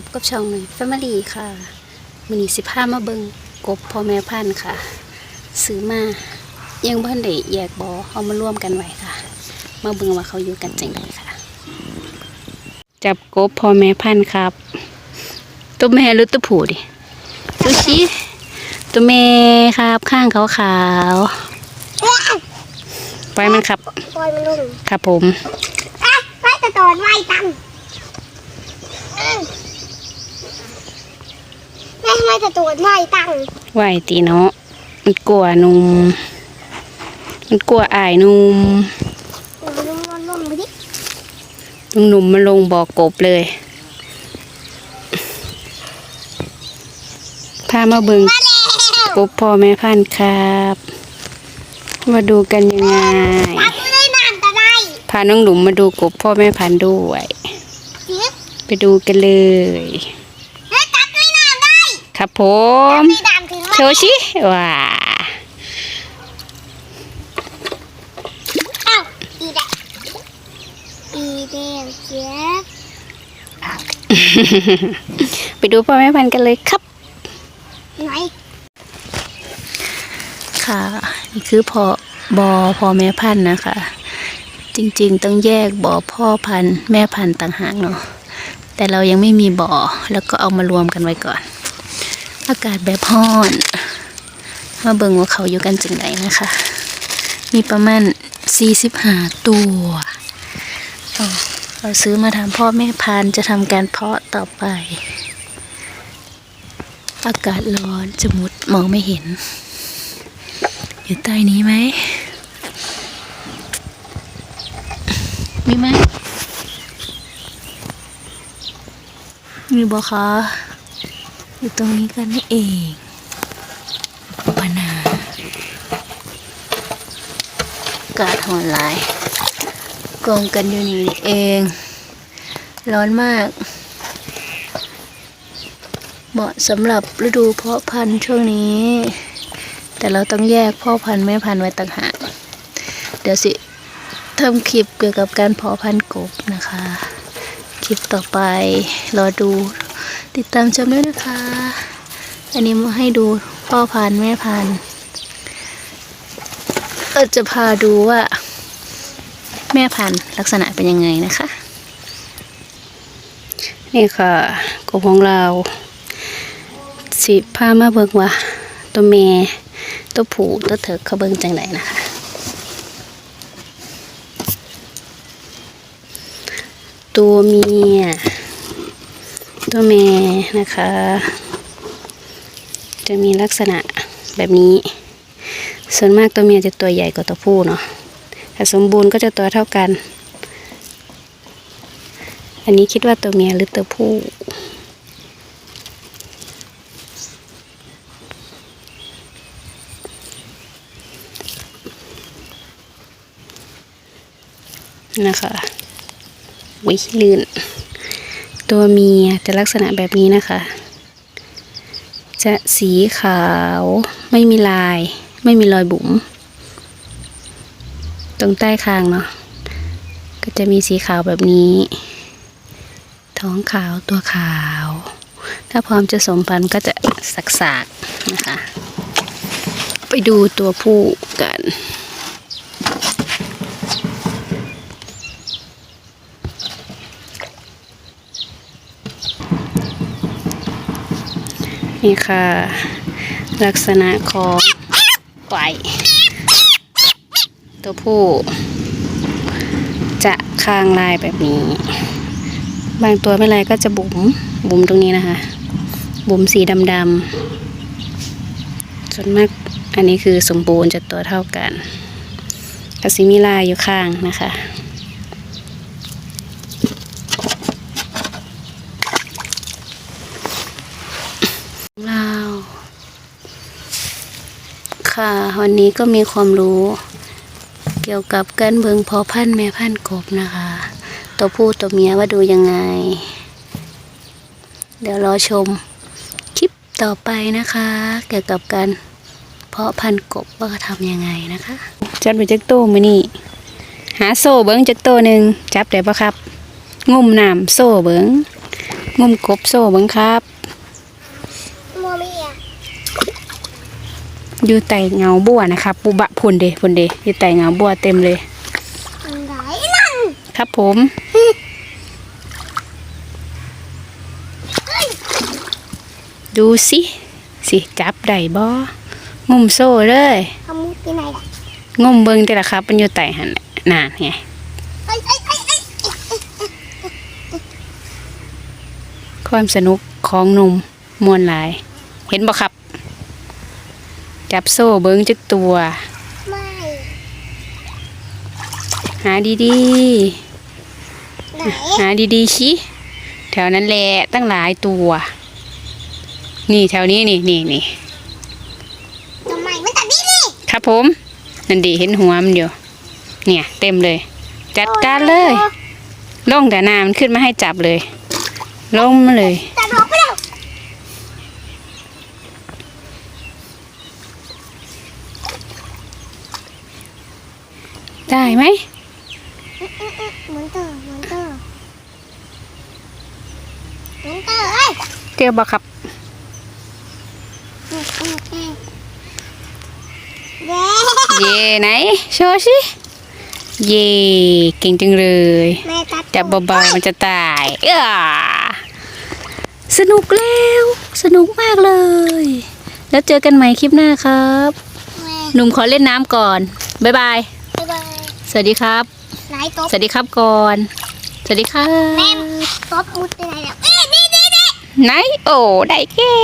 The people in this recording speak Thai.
พบกับช่องหนึ่งแฟมิลี่ค่ะมันนี้สิพามาเบิงกบพ่อแม่พันธุ์ค่ะ ซื้อมายังบ้านได้แยกบอเอามาร่วมกันไว้ค่ะ มาเบิงว่าเขาอยู่กันจังไดค่ะ จับกบพ่อแม่พันธุ์ครับ ตัวแม่หรือตัวผู้ดิดูชิตัวแม่ครับข้างขาวๆไปมันครับปล่อยมันลงครับผมอะไปตะโดนไว้ตังอืม แม่ทำไมตะโดนไว้ตังไหวตีเนาะมันกลัวหนุ่มมันกลัวอายหนุ่มลงลงลงลงไปดิหนุ่มมันลงบอกกบเลยพามาเบิงมาแล้วกบพ่อแม่พันธุ์ครับมาดูกันยังไงตักไม่ได้น้ำตะไดพาน้องหนุ่มมาดูกบพ่อแม่พันธุ์ด้วยเสียไปดูกันเลย เฮ้ยตักไม่น้ำได้ ครับผมไม่น้ำถึงโชว์ชิว้าเอ้าอีแดงอีแดงเจี๊ยบไปดูพ่อแม่พันธุ์กันเลยครับไหนค่ะ นี่คือพอบอพ่อแม่พันธุ์นะคะ จริงๆ ต้องแยกบ่อพ่อพันธุ์แม่พันธุ์ต่างหากเนาะแต่เรายังไม่มีบ่อแล้วก็เอามารวมกันไว้ก่อน อากาศแบบห้อนมาเบิ่งว่าเขาอยู่กันจังไดนะคะ มีประมาณ45ตัวเราซื้อมาทำพ่อแม่พันธุ์จะทำการเพาะต่อไป อากาศร้อนจะมุดมองไม่เห็น อยู่ใต้นี้ไหมมีไหมมีบอคะ อยู่ตรงนี้กันนี่เองปานากาศหอนลายกองกันอยู่นี่เอง ร้อนมาก เหมาะสำหรับฤดูเพาะพันธุ์ช่วงนี้ แต่เราต้องแยกพ่อพันธุ์แม่พันธุ์ไว้ต่างหากเดี๋ยวสิทำคลิปเกี่ยวกับการเพาะพันธุ์กบนะคะ คลิปต่อไปรอดู ติดตามชมด้วยนะคะ อันนี้มาให้ดูพ่อพันแม่พันธุ์เออจะพาดูว่า แม่พันธุ์ลักษณะเป็นยังไงนะคะ นี่ค่ะกบของเรา สิพามาเบิ่งว่า ตัวแม่ตัวผู้ตัวเถิกเขาเบิงจังไดนะคะ ตัวเมีย ตัวแม่นะคะ จะมีลักษณะแบบนี้ ส่วนมากตัวเมียจะตัวใหญ่กว่าตัวผู้เนาะแต่สมบูรณ์ก็จะตัวเท่ากัน อันนี้คิดว่าตัวเมียหรือตัวผู้นะคะวิลื่น ตัวเมียจะลักษณะแบบนี้นะคะ จะสีขาวไม่มีลาย ไม่มีรอยบุ๋ม ตรงใต้คางเนาะก็จะมีสีขาวแบบนี้ ท้องขาวตัวขาว ถ้าพร้อมจะสมพันธุ์ก็จะสักๆนะคะ ไปดูตัวผู้กัน นี่ค่ะ ลักษณะของไก่ตัวผู้ จะคางลายแบบนี้ บางตัวไม่ลายก็จะบุ๋มบุ๋มตรงนี้นะคะ บุ๋มสีดำๆส่วนมากอันนี้คือสมบูรณ์จะตัวเท่ากันกสิมีลายอยู่ข้างนะคะ ค่ะ วันนี้ก็มีความรู้ เกี่ยวกับการเบิงพอพันธุ์แม่พันธุ์กบนะคะ ตัวผู้ตัวเมียว่าดูยังไง เดี๋ยวรอชมคลิปต่อไปนะคะ เกี่ยวกับการเพาะพันธุ์กบว่าทำยังไงนะคะ จัดไปจักโตมานี่ หาโซ่เบิ้งจักโตหนึ่งจับได้ปะครับ งุ่มน้ำโซ่เบิ้งงมกบโซ่บังครับมัวมีอะ อยู่ใต้เงาบัวนะครับปูบะพุ่นเดพุ่นเดอยู่ใต้เงาบัวเต็มเลยอันไหนนั่นครับผมดูสิสิจับได้บ่งมโซ่เลยขมุดที่ไหนล่ะงมเบิงแต่ละครับมันอยู่ใต้หันน่ะนานไงเอ้ยเอ้ยเอ้ยเอ้ยความสนุกของหนุ่มมวนหลาย เห็นบ่ครับ จับโซ่เบิงจักตัว ไม่ หาดีไหนๆ หาดีๆชิแถวนั้นแหละตั้งหลายตัว นี่แถวนี้นี่นี่นี่ทำไมมันตัดนี่นี่ครับผม นั่นดีเห็นหัวมันอยู่ เนี่ย เต็มเลย จัดการเลย ลงแต่น้ำมันขึ้นมาให้จับเลย ลงมาเลยตั ดออกไปแล้วได้ไหมเหมือนเตอเหมือนเตอเหมือนเตอเอ้ยเจอบ่ครับอืมอืมอืมเย้เย่ไหนโชว์สิเย่เก่งจังเลยแม่ตัดจับเบาๆมันจะตายเอ้อสนุกแล้ว สนุกมากเลย แล้วเจอกันใหม่คลิปหน้าครับแม่หนุ่มขอเล่นน้ำก่อน บ๊ายบาย บ๊ายบาย สวัสดีครับ ไหนตบสวัสดีครับก่อน สวัสดีครับแม่ตบมุดที่ไหนแล้วเอ้ยนี่นี่นี่ไหนโอ้ได้แก่